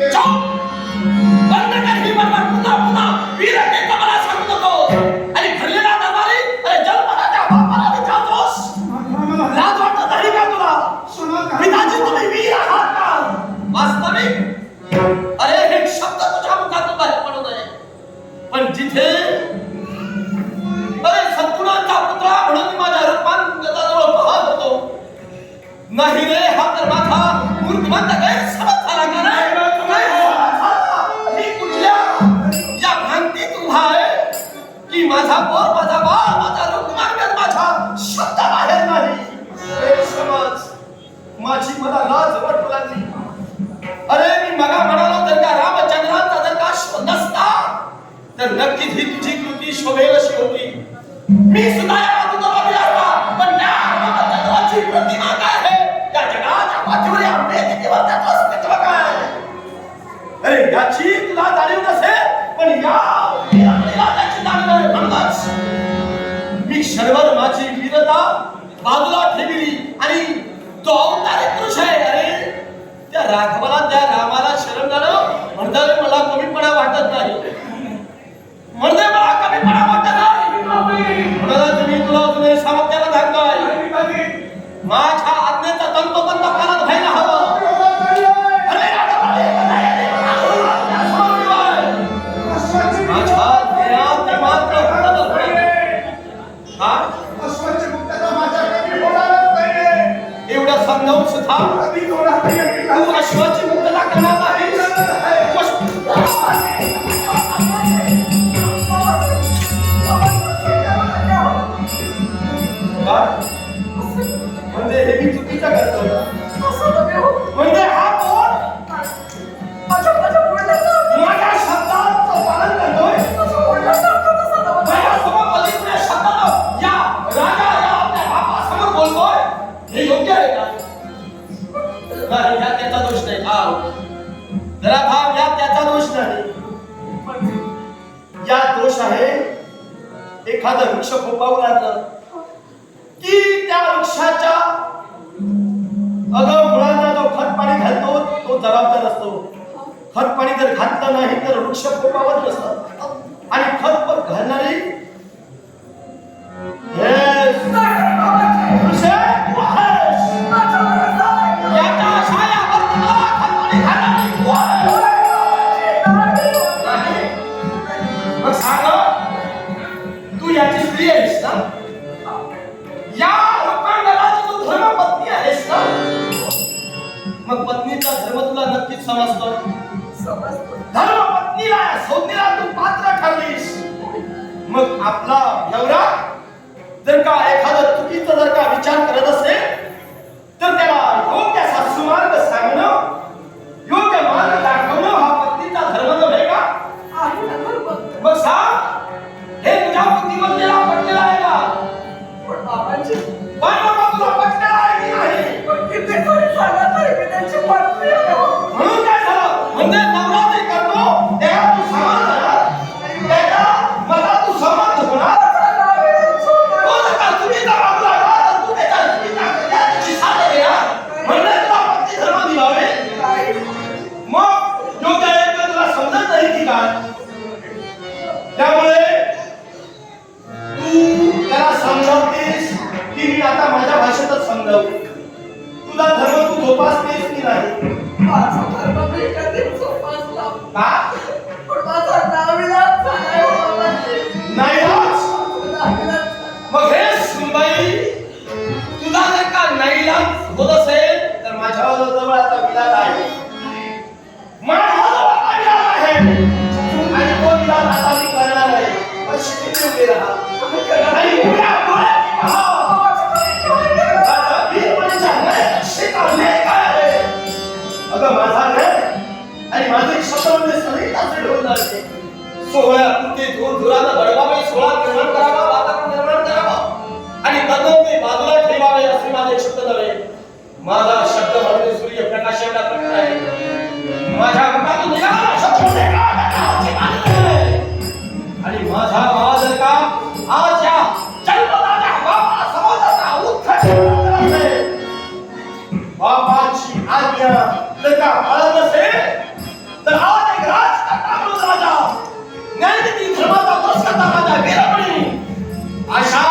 बंद कर ही पुन्हा पुन्हा! वीर मला सांगू नको! आणि भरलेला दरबारी अरे बापाला विचारतोस लाज वाटत नाही का तुला? पिताजी तुम्ही वीर आहात का? वास्तविक? अरे हे शब्द तुझ्या मुखातून बाहेर पडू नये. पण जिथे अरे सद्गुणांचा म्हणून पाहत होतो नाही रे हा तर माझा मूर्तिमंत गैरसमज झाला का माझा बोर माझा बाळ माझा रुक्मांगण माझा शब्द बाहेर नाही. गैरसमज माझी मला लाज वाटू लागली. अरे मी मगा म्हणालो तर त्या रामचंद्रांचा जर का शोध नसता तर नक्कीच ही तुझी कृती शोभेल अशी होती. मी सुद्धा या बाजूला बाजूला असता पण त्या रामचंद्राची प्रतिमा जरा भाव या त्याचा दोष नाही या दोष आहे एखादं वृक्ष फोपावं लागलं की त्या वृक्षाच्या अगं मुळांना जो खत पाणी घालतो तो जबाबदार असतो खत पाणी जर घातलं नाही तर वृक्ष फोपावत नसतात आणि खत पण घालणारी Yes. आणि माझे शब्द म्हणजे सगळी तासे ढोल लागते सोहळ्या कुठे धूर धुरानं बडवावे सोहळा निर्माण करावा वातावरण निर्माण करावा. आणि तद्दन ते बाजूला ठेवावे असे माझे शब्द नव्हे. माझा शब्द म्हणजे सूर्य प्रकाश एवढा प्रकट आहे. माझ्या मुखातून निघाला शब्द आणि माझा आवाज का आज या बापाची आज्ञा जर का पाळत नसेल तर आज एक राज राजा ज्ञानती धर्माचा तोच करता राजा वीरमणी अशा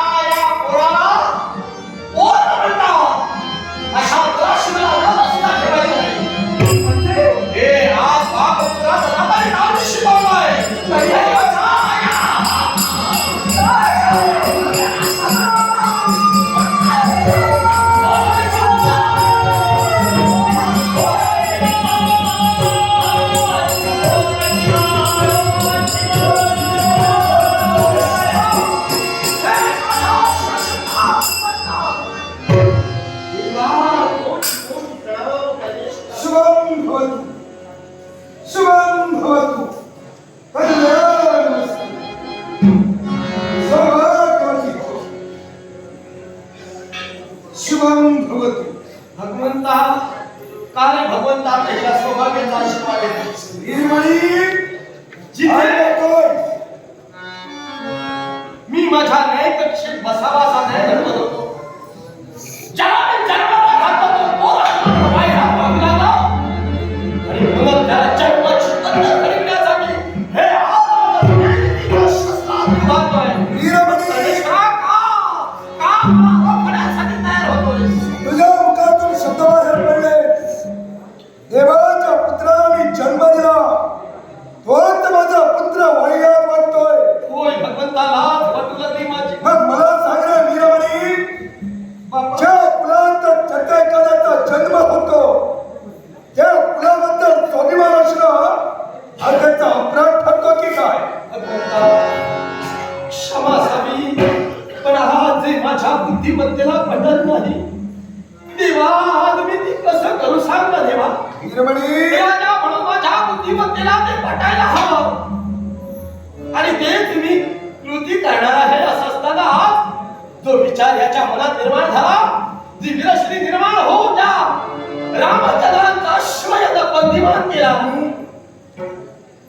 बंदिमान केला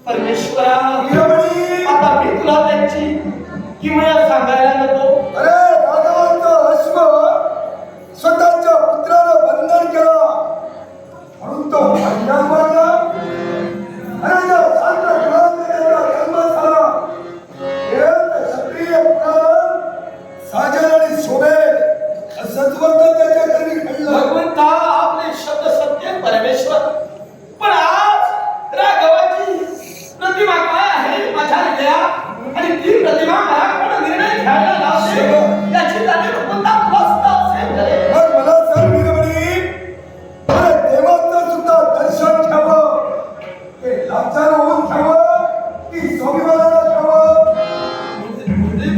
परमेश्वरा आता मी तुला त्यांची किमया सांगायला नको. मी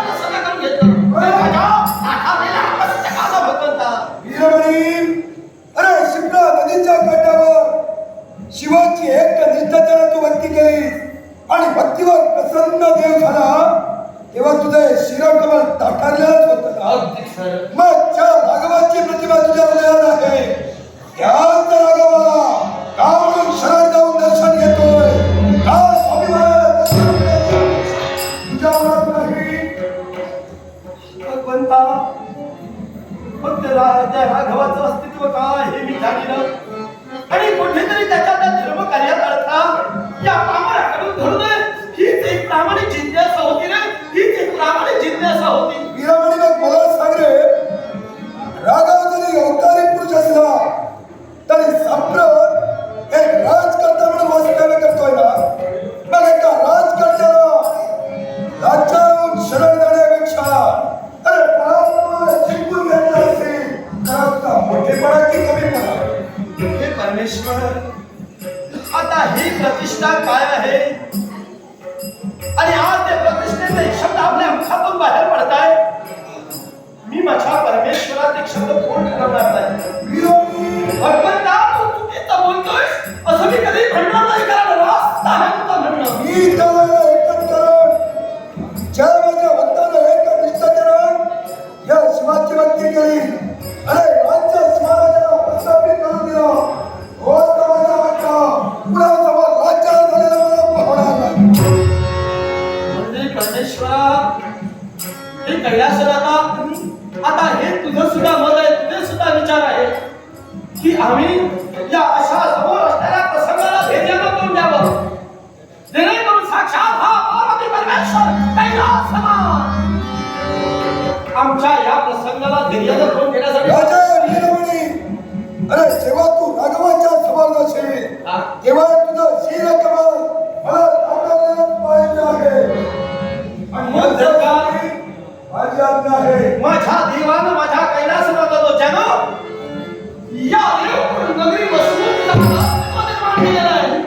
प्रसन्न करून घेतलं. आणि माझ्या काठावरील मस्तकाला भगवंता. वीरमणी अरे शिमला नदीच्या काठावर शिवाची एक निष्ठाच्यानं तू भक्ती केली आणि भक्तीवर प्रसन्न देव झाला. तेव्हा तुझे शिरकमल ताठारलेलंच होतं. ना अगदी खरं. मग ज्या राघवाची प्रतिमा तुझ्या हृदयात आहे. त्याच का म्हणून शरण जाऊन दर्शन घेतोय? का स्वाभिमानाला दर्शन घेतोय? तुझ्या मनात नाही भगवंता फक्त रा- त्या राघवाचं अस्तित्व काय हे मी जाणीलं आणि कुठेतरी त्याच्या त्या धर्म कार्यात अडथा या परमेश्वर आता ही प्रतिष्ठा काय आहे? आणि आज ते प्रतिष्ठेचे शब्द आपल्या मुखातून बाहेर पडताय मी माझ्या परमेश्वरात एक शब्द कोण ठरवणार नाही. भगवंता तू चुकीचा बोलतोय असं मी कधी म्हणणार नाही कारण रास्त आहे तुझं म्हणणं. ज्या माझ्या भक्तानं एक निष्ठाचरण या शिवाची भक्ती केली. आमच्या या प्रसंगाला धैर्यानं तोंड देण्यासाठी राजा अरे जेव्हा तू राघवाच्या जाशील हा. तेव्हा तुझं शील कमल मला ताकात पाहिजे आहे. आणि मग जर का माझी आज्ञा आहे. माझ्या देवानं माझ्या कैलासनाचा जो जन्म या देवपूर नगरी आहे.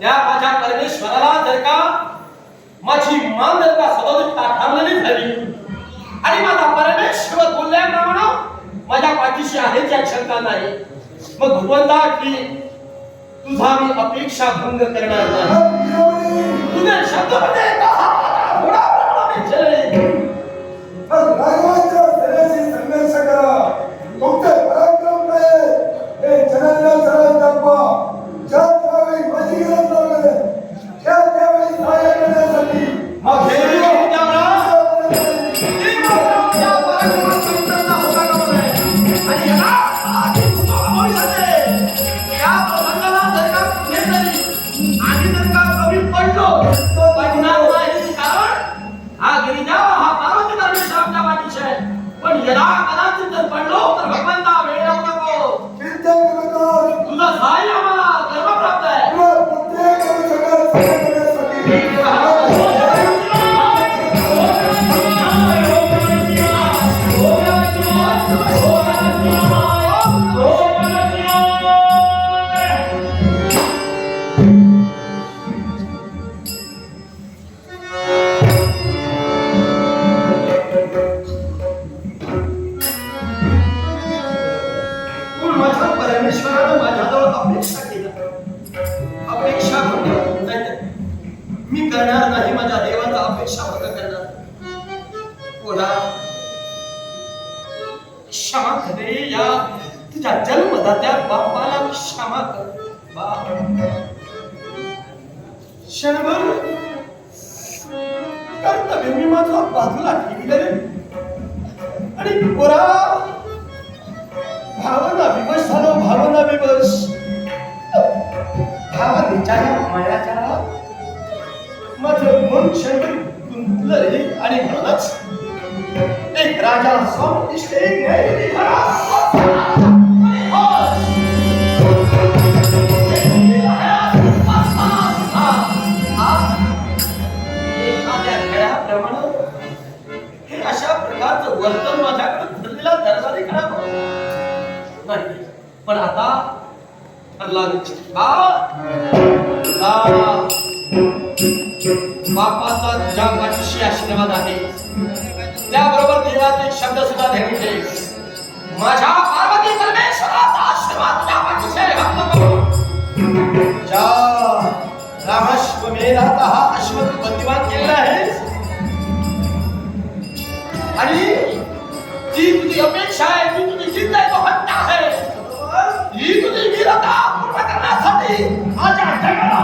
त्या माझ्या परमेश्वराला जर का माझी मान जर का सदोदित ताठारलेली झाली आणि माझा परमेश्वर बोलल्याप्रमाणे माझ्या पाठीशी आहे त्या शंका नाही. मग भगवंता की तुझा मी अपेक्षा भंग करणार नाही. वीरमणी तुझे शब्दमध्ये संघर्ष करा. तुमचे Mas não para, não para, não para. होता त्या बापाला क्षमा कर. बाप. क्षणभर कर्तव्य मी माझा बाजूला ठेवले आणि पुरा भावना विवश झालो भावना विवश. भावनेच्या मायाच्या माझं मन क्षणभर खेळाप्रमाणे हे अशा प्रकारचं वर्तन माझ्याकडे धरलेला दरबारी खराब नाही पण आता ठरला बापाचा तुझ्या पाठीशी आशीर्वाद आहे. त्याबरोबर देवाचे शब्द सुद्धा ध्यानी माझ्या पार्वती परमेश्वराचा आशीर्वाद तुझ्या पाठीशी आहे. ज्या रामाश्वमेधाचा हा अश्वत बंदिवान केलेला आहे. आणि ती तुझी अपेक्षा आहे ती तुझी जिद्द आहे तो हट्ट आहे. ही तुझी वीरता पूर्ण करण्यासाठी आज जगाला